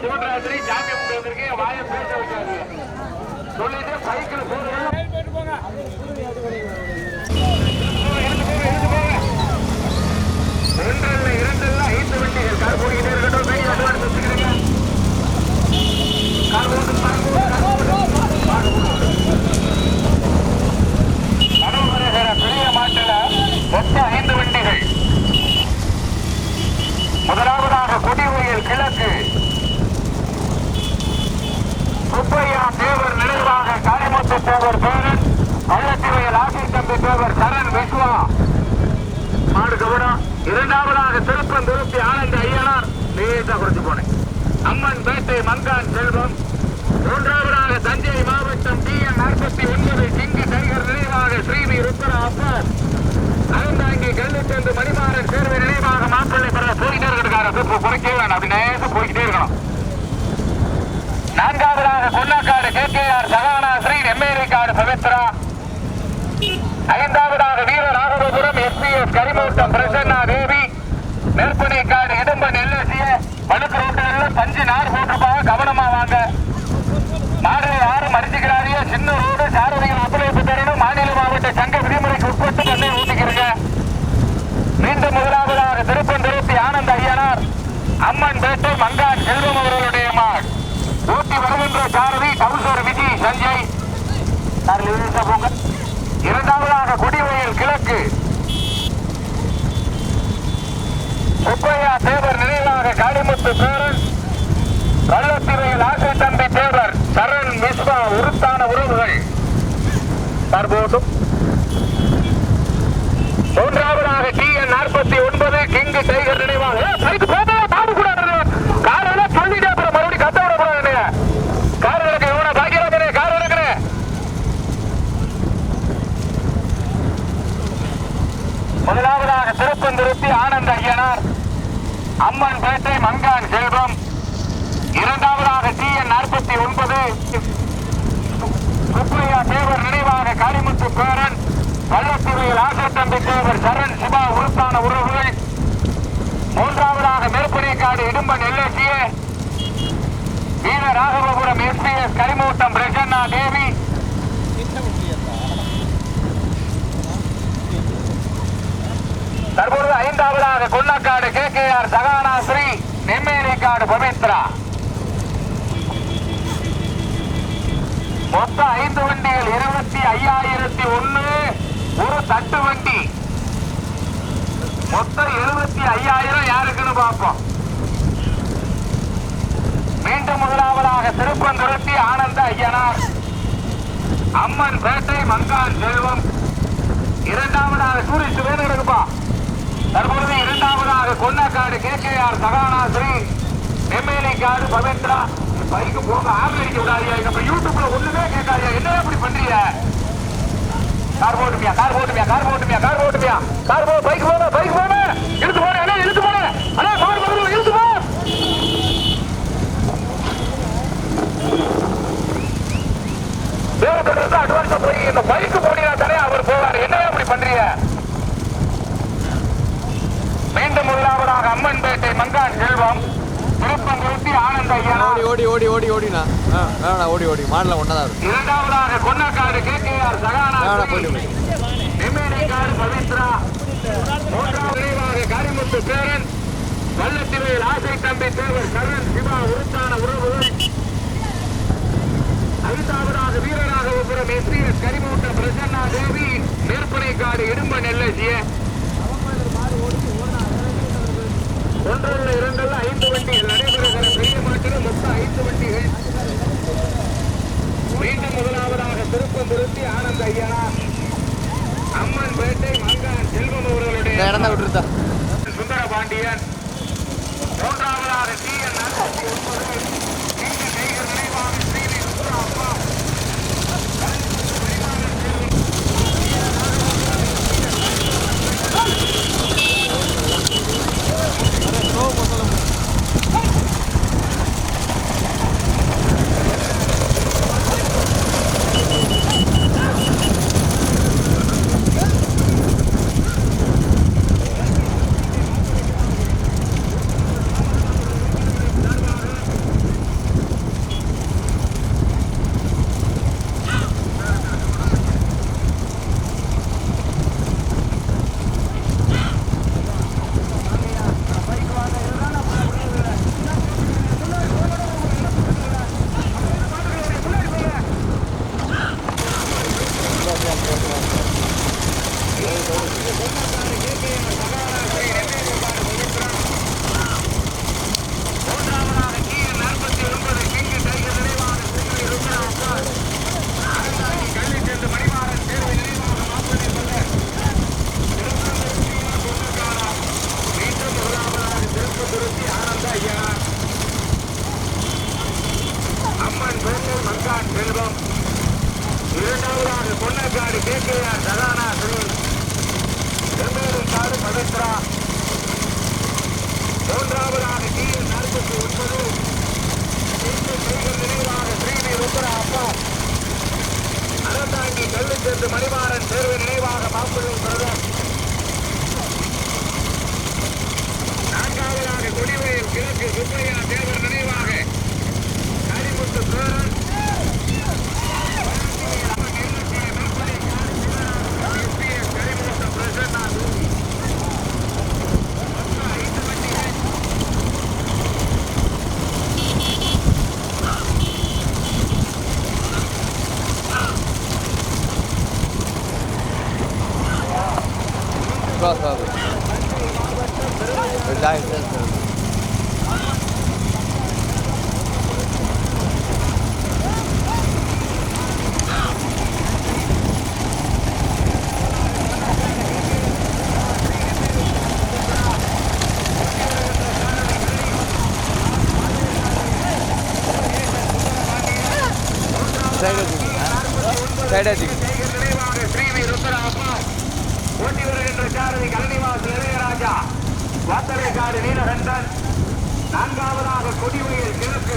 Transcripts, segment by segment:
சிவராத்திரி ஜாமியம் வந்திருக்கு வாய பேச வைக்காது சொல்லிட்டு போங்க. ஒன்றல்ல இரண்டல்ல ஐந்து வண்டிகள். கார் போடுகிட்டே இருக்கட்டும். கையில் அட்வான்ஸ் வச்சுக்கிறீங்க கார் போட்டு பெரிய மாட்டில மொத்தம் ஐந்து வண்டிகள். முதலாவதாக கொடிவுயல் கிழக்கு சுப்பையா தேவர் நினைவாக காளிமுத்து தேவர் பேரன் ஆசை தம்பி போவர் சரண் விஸ்வா. மாடு கவனம் இரண்டாவதாக திருப்பம் திருப்பி ஆனந்த ஐயனார் லேசா குறைச்சு போனேன். அம்மன் பேட்டை மங்கான் செல்வம் மூன்றாவதாக தஞ்சை மாவட்டம் டி என் நாற்பத்தி ஒன்பது சிங்கி டைகர் நினைவாக ஸ்ரீவி ருத்ர அப்பர் அறந்தாங்கி சென்று மணிமாறன் சேர்வை நினைவாக மாப்பிள்ளை பெற போயிட்டே இருக்கிறாரு குறைக்கவே வேண்டாம் அப்படி நேரம் போய்கிட்டே இருக்கணும். நான்காவதாக Konnakkadu K K R Sahana Sri காடு பவித்ரா ஐந்தாவதாக வீர ராகவபுரம் எஸ்பிஎஸ் கரிமூட்டம் பிரசன்னா தேவி. காடு இடும்பன் எல்எஸ்சிய வழுக்கு ரோட்டுகள்ல பஞ்சு நார் போட்டிருப்பாங்க. கவனமா வாங்க. மாடுகள் யாரும் அடிச்சுக்கிறாரியா சின்ன ரோடு சாரதிகள் ஒத்துழைப்பு தரணும் மாநில மாவட்ட சங்க விதிமுறைக்கு உட்பட்டு தண்ணீர் ஊட்டிக்கிறீங்க மீண்டும் முதலாவதாக திருப்பம் திருப்பி ஆனந்த ஐயனார் அம்மன் பேட்டை மங்கான் செல்வம் அவர்களுடைய மாள் ஊட்டி வருகின்ற சாரதி கவுசர் விஜய் சஞ்சய் சார் லேசா போங்க இரண்டாவதாக கொடிவயல் கிழக்கு. சுப்பையா தேவர் நினைவாக காளிமுத்து பேரன். கள்ளத்திரையில் ஆசை தம்பி தேவர் சரண் மிஸ்வா உருத்தான உறவுகள். தற்போதும் மூன்றாவதாக டி என் நாற்பத்தி ஒன்பது கிங்கு டைகர் நினைவாக. முதலாவதாக திருப்பந்திருத்தி ஆனந்த ஐயனார் அம்மன் பேட்டை மங்கான் செல்வம். இரண்டாவதாக டி என் நாற்பத்தி ஒன்பது. சுப்பையா தேவர் நினைவாக காளிமுத்து பேரன் வல்லத்துறையில் ஆசத்தம்பி தேவர் சரண் சிவா உருத்தான உறவுகள். மூன்றாவதாக மேற்படிக்காடு இடும்பன் எல்எஸ்ஏ. வீர ராகவபுரம் எஸ்பிஎஸ் கரிமூட்டம் பிரசன்னா தேவி. தற்பொழுது ஐந்தாவதாக Konnakkadu K K R Sahanasri Nemmelikkadu Pavithra. மொத்தம் ஐந்து வண்டிகள் இருபத்தி ஐயாயிரத்தி ஒன்று ஒரு தட்டு வண்டி. மொத்தம் எழுபத்தி ஐயாயிரம் யாருக்குன்னு பார்ப்போம். மீண்டும் முதலாவதாக திருப்பந்துருத்தி ஆனந்த ஐயனார். அம்மன் பேட்டை மங்கான் செல்வம். இரண்டாவதாக சூரிய வேணும் இருக்குப்பா தற்பொழுது இரண்டாவதாக Konnakkadu K K R Sahana Sri MLA காடு பவித்ரா. பைக்கு போக ஆள் விடாதியா? இப்ப யூடியூப்ல ஒண்ணுமே கேட்காதியா? என்ன இப்படி பண்றீங்க? கார் போட்டுமியா கார் போட்டுமியா கார் போட்டுமியா கார் போட்டுமியா கார் போ பைக் போன பைக் போன இழுத்து போன அண்ணா இழுத்து போன அண்ணா கார் பக்கத்துல இழுத்து போ. வேற கட்டத்தை போய் இந்த பைக்கு போனீங்கன்னா தானே அவர் போவார் என்ன இப்படி பண்றீங்க மீண்டும் முதலாவதாக அம்மன்பேட்டை மங்கான் செல்வம். திருப்பங்குருத்தி ஆனந்த ஐயனா ஓடி ஓடி ஓடி ஓடி ஓடிண்ணா. ஆ வேணா ஓடி ஓடி. மாடல ஒன்றா தான் இருக்கும் இரண்டாவதாக Konnakkadu K K R Sahana. வேணா போயிட்டு போய் நெம்மேலிக்காடு பவித்ரா மூன்றாவது நினைவாக காரிமுத்து பேரன் வல்லத்திரையில் ஆசை தம்பி தேவர் கரண் சிவா உருத்தான உறவுகள். ஐந்தாவதாக வீரராகவபுரம் எஸ்பிஎஸ் கரிமூட்ட பிரசன்னா தேவி. மேற்பனைக்காடு இடும்பன் எல்எஸ்ஏ ஒன்றல்ல இரண்டல்ல ஐந்து வண்டிகள். நடைபெறுகிற பெரிய மாட்டில் மொத்தம் ஐந்து வண்டிகள். மீண்டும் முதலாவதாக திருப்பம் திருத்தி ஆனந்த ஐயனா அம்மன் பேட்டை மங்கான் செல்வம் அவர்களுடைய சுந்தர பாண்டியன் மூன்றாவதாக டி என் நாற்பத்தி ஒன்பது கல்வி சேர்த்து மணிமாறன் தேர்வு நினைவாக பாம்புள்ளை பிரதம் நான்காவதாக கொடிவேல் கிழக்கு சுப்பையா தேவர் நினைவாக கரிமுத்து பிரதம் bus service. The dive service. Side है जी साइड है जी தமிழ்நாடு நீலகண்டன். நான்காவதாக கொடி கொடிமையில் கிழக்கு.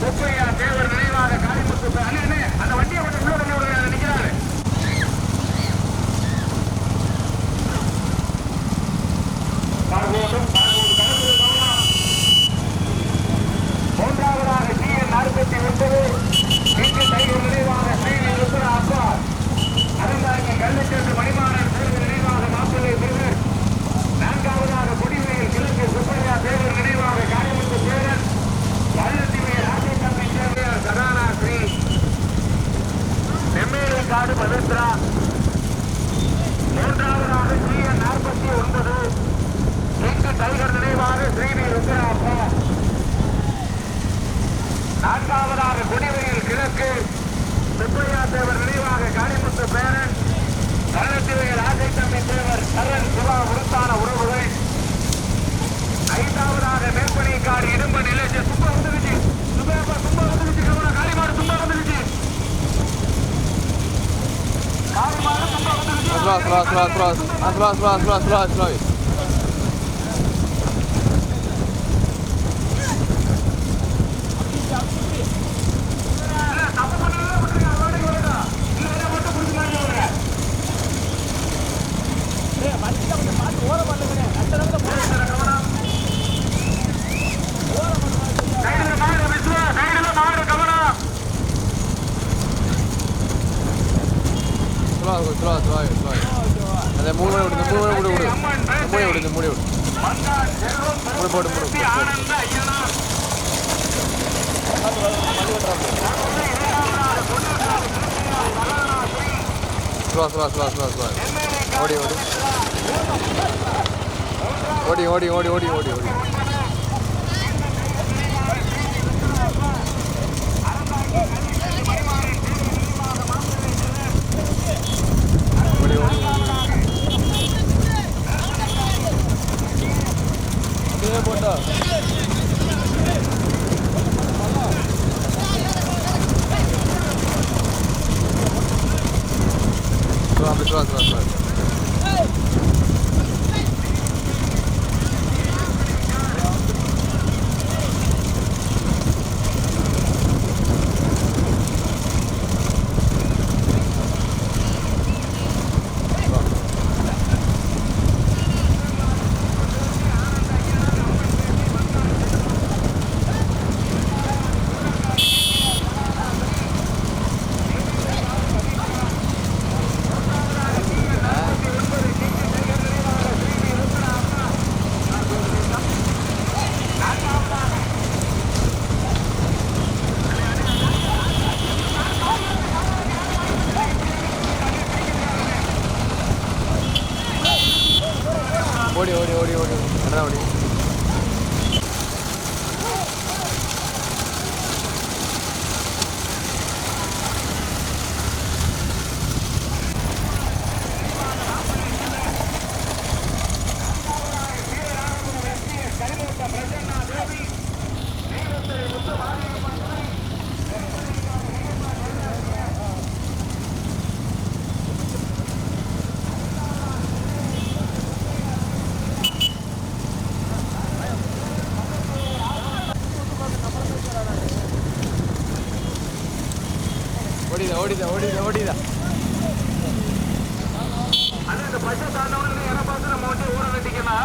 முப்பையா தேவர் நினைவாக காளிமுத்து அண்ணே Atrás, atrás, atrás, atrás, atrás, atrás. cross, cross, cross, cross. மூடி விடு. மூடி போடு மூடு ஸ்லோ ஸ்லோ ஸ்லோ ஸ்லோ ஓடி ஓடி ஓடி. ஓடி ஓடி ஓடி ஓடி ஓடி. Hello. ஓடி ஓடி ஓடி ஓடி என்ன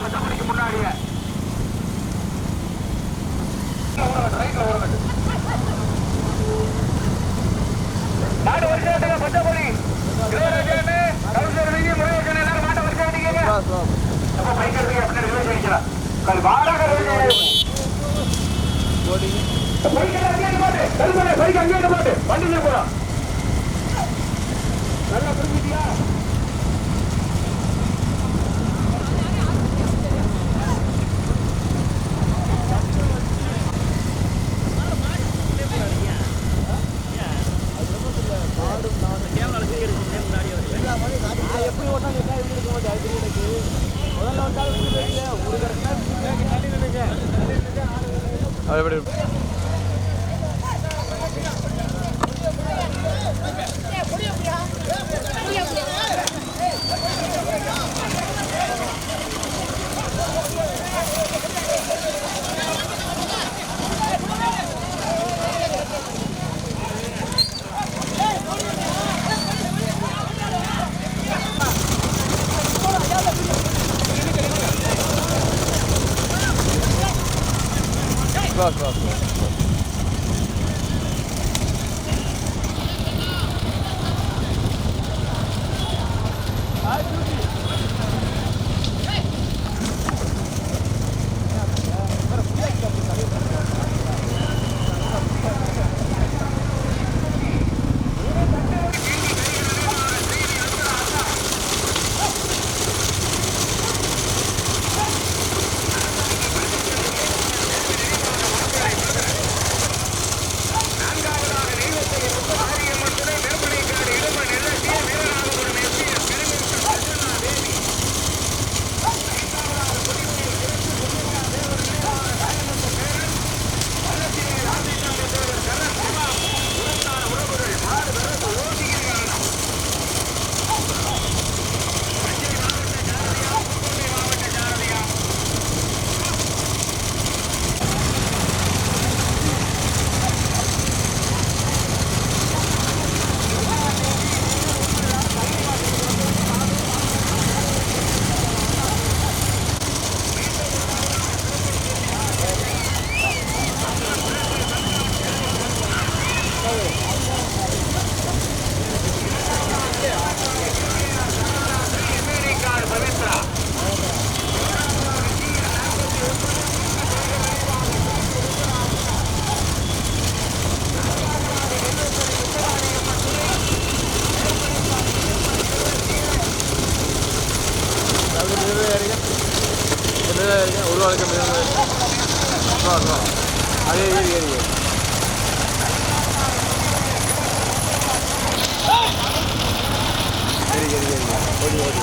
கட்டிக்கலாம் மணிக்கு முன்னாடியே. ரைட்ல ஊற கட்டு இளையராஜான்னு கவுன்சிலர் நீங்க முருகேசன் எல்லாரும் மாட்டை வரிசை வாடகை ஓடி போட்டு பைக் போட்டு வண்டியில போறோம் நல்லா புரிஞ்சுட்டியா அது மிதவே ஏறிங்க ஒரு வாழ்க்கை மிதவே ஸ்லோ அதே ஏறி ஏறி ஏறி. ஏறி ஏறி ஓடி ஓடி.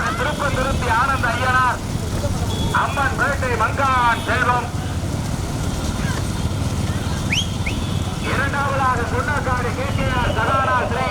சார்பாக திருப்பந்திருத்தி ஆனந்த ஐயனார். அம்மன் பேட்டை மங்கான் செல்வம். இரண்டாவதாக சுண்ணக்காடு கேடிஆர் நினைவாக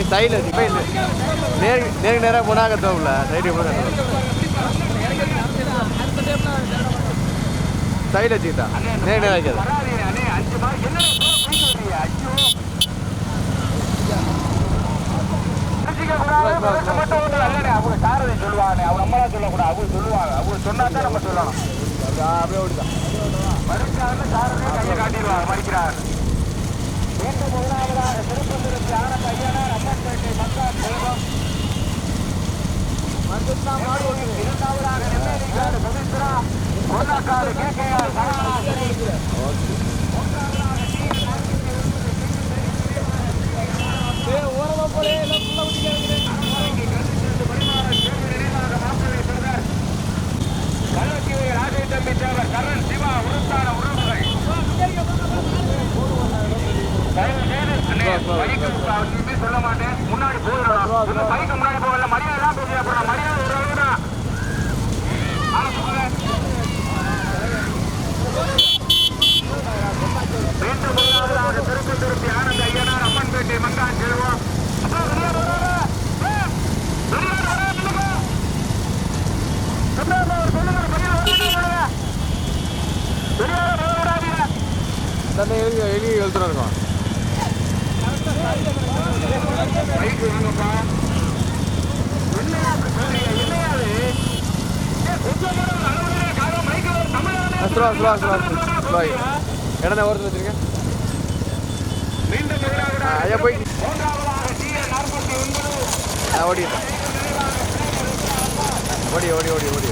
இருக்கு சைடில் இருக்கு. இப்போ இல்லை நேர் நேருக்கு நேராக போனால் அங்கே தோம்ல சைடு போனால் சைடில் வச்சுக்கிட்டா நேர் நேராக வைக்காது அவங்க சாரதி சொல்லுவாங்க. அவங்க நம்மளா சொல்லக்கூடாது. அவங்க சொல்லுவாங்க. அவங்க சொன்னா தான் நம்ம சொல்லணும். அப்படியே ஓடிதான் மறுக்காக சாரதியை கையை காட்டிடுவாங்க மறிக்கிறாங்க மீண்டும் முதலாவதாக திருப்பந்திருச்சி ஆனந்த ஐயனார் அம்மன்பேட்டை மக்கார் செல்வம். இரண்டாவதாக Nemmelikkadu Pavithra Ponnakkadu K K R Saranasri கள்ளத்தீவை ராஜை தம்பி தேவர் கரண் சிவா உருத்தான உறவுகள் தயவு செய்து அண்ணே, பைக்கு இனிமே சொல்ல மாட்டேன் முன்னாடி போயிடலாம் இந்த பைக்கு முன்னாடி போகல மரியாதை எல்லாம் பேசி அப்புறம் மரியாதை ஒரு அளவு தான் மீண்டும் முதலாவதாக திருப்பி திருப்பி ஆனந்த ஐயனார் அம்மன்பேட்டை மங்கான் செல்வம் அப்பா, வெளியே வராத. ஏய், வெளியே வராத, நில்லுங்க. சுப்ரமணியம் அவர் சொல்லுங்க, வெளியே வராதீங்க. வெளியே வர விடாதீங்க. தன்னை எழுதி எழுதி எழுத்துறோம் இருக்கும் பைக்கு வாங்கப்பா. என்னையா பிரச்சனை? என்னையா இது? ஏய், கொஞ்சம் கூட ஒரு அளவு இல்லையா? காலம் மைக்கு ஒரு இருக்கும் ஸ்லோ ஸ்லோ ஸ்லோ ஸ்லோ இடத்த ஓரத்தில் வச்சிருக்கேன் மீண்டும் ஐயா போய். மூன்றாவதாக ஓடி ஓடி ஓடி ஓடி.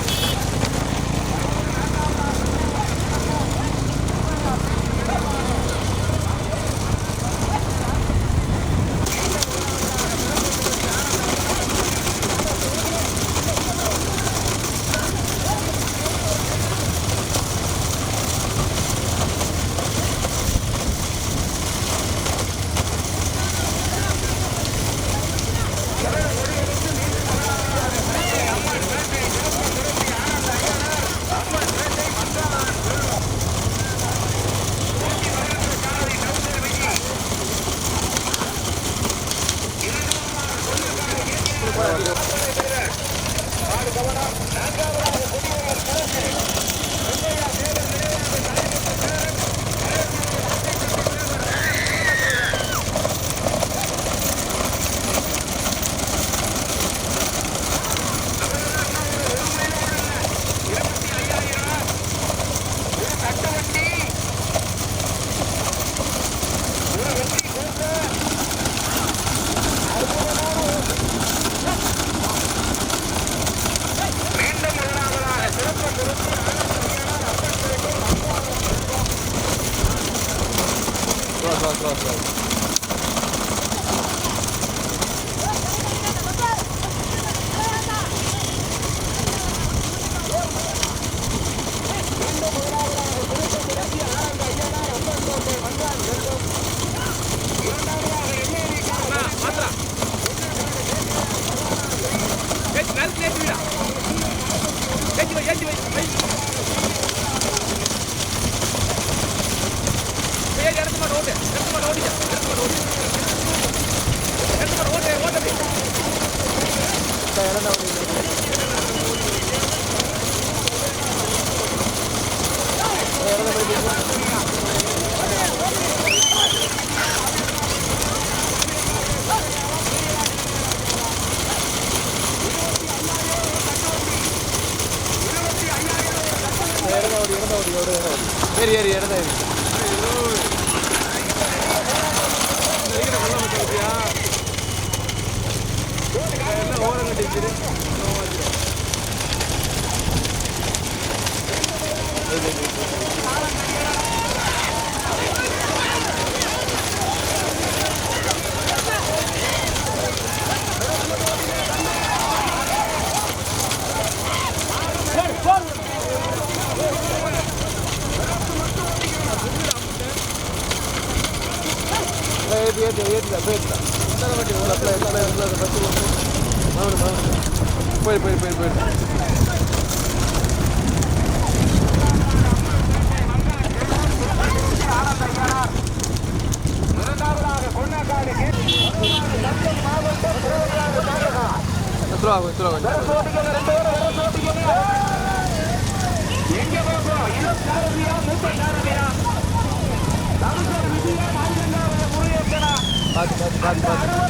பாத்து பாத்து